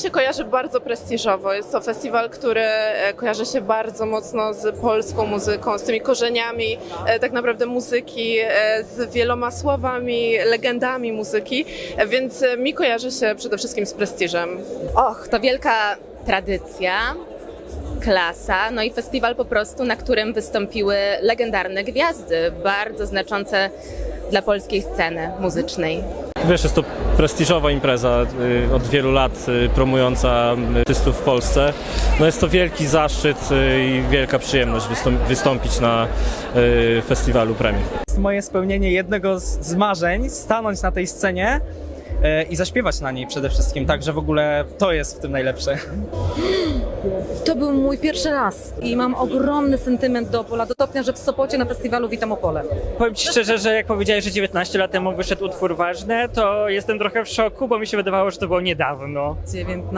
się kojarzy bardzo prestiżowo. Jest to festiwal, który e, kojarzy się bardzo mocno z polską muzyką, z tymi korzeniami e, tak naprawdę muzyki, e, z wieloma słowami, legendami muzyki, więc mi kojarzy się przede wszystkim z prestiżem. Och, to wielka tradycja, klasa, no i festiwal po prostu, na którym wystąpiły legendarne gwiazdy, bardzo znaczące dla polskiej sceny muzycznej. Wiesz, jest to prestiżowa impreza y, od wielu lat y, promująca artystów w Polsce. No jest to wielki zaszczyt y, i wielka przyjemność wystąp- wystąpić na festiwalu Premii. moje spełnienie jednego z, marzeń, stanąć na tej scenie i zaśpiewać na niej przede wszystkim, także w ogóle to jest w tym najlepsze. To był mój pierwszy raz i mam ogromny sentyment do Opola, do stopnia, że w Sopocie na festiwalu witam Opole. Powiem Ci szczerze, że jak powiedziałeś, że 19 lat temu wyszedł utwór ważny, to jestem trochę w szoku, bo mi się wydawało, że to było niedawno. 19